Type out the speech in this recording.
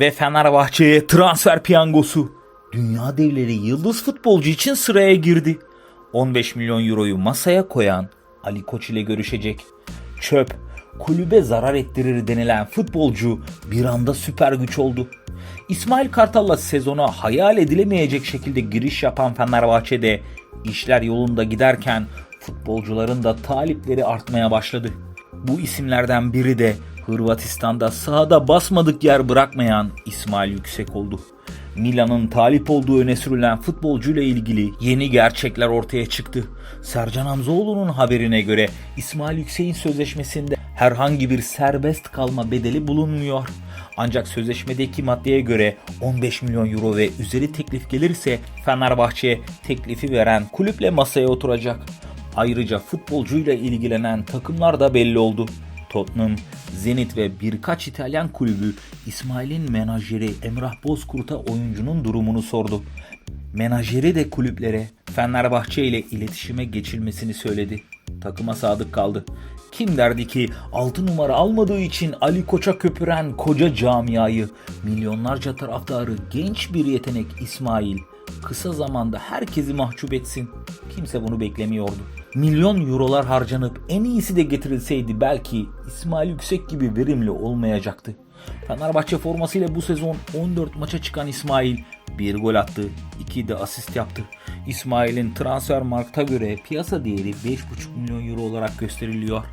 Ve Fenerbahçe'ye transfer piyangosu. Dünya devleri yıldız futbolcu için sıraya girdi. 15 milyon euroyu masaya koyan Ali Koç ile görüşecek. Çöp, kulübe zarar ettirir denilen futbolcu bir anda süper güç oldu. İsmail Kartal'la sezona hayal edilemeyecek şekilde giriş yapan Fenerbahçe'de işler yolunda giderken futbolcuların da talipleri artmaya başladı. Bu isimlerden biri de Hırvatistan'da sahada basmadık yer bırakmayan İsmail Yüksek oldu. Milan'ın talip olduğu öne sürülen futbolcuyla ilgili yeni gerçekler ortaya çıktı. Sercan Hamzoğlu'nun haberine göre İsmail Yüksek'in sözleşmesinde herhangi bir serbest kalma bedeli bulunmuyor. Ancak sözleşmedeki maddeye göre 15 milyon euro ve üzeri teklif gelirse Fenerbahçe teklifi veren kulüple masaya oturacak. Ayrıca futbolcuyla ilgilenen takımlar da belli oldu. Tottenham, Zenit ve birkaç İtalyan kulübü İsmail'in menajeri Emrah Bozkurt'a oyuncunun durumunu sordu. Menajeri de kulüplere Fenerbahçe ile iletişime geçilmesini söyledi. Takıma sadık kaldı. Kim derdi ki 6 numara almadığı için Ali Koç'a köpüren koca camiayı, milyonlarca taraftarı genç bir yetenek İsmail kısa zamanda herkesi mahcup etsin. Kimse bunu beklemiyordu. Milyon eurolar harcanıp en iyisi de getirilseydi belki İsmail Yüksek gibi verimli olmayacaktı. Fenerbahçe formasıyla bu sezon 14 maça çıkan İsmail bir gol attı, 2 de asist yaptı. İsmail'in transfer markta göre piyasa değeri 5,5 milyon euro olarak gösteriliyor.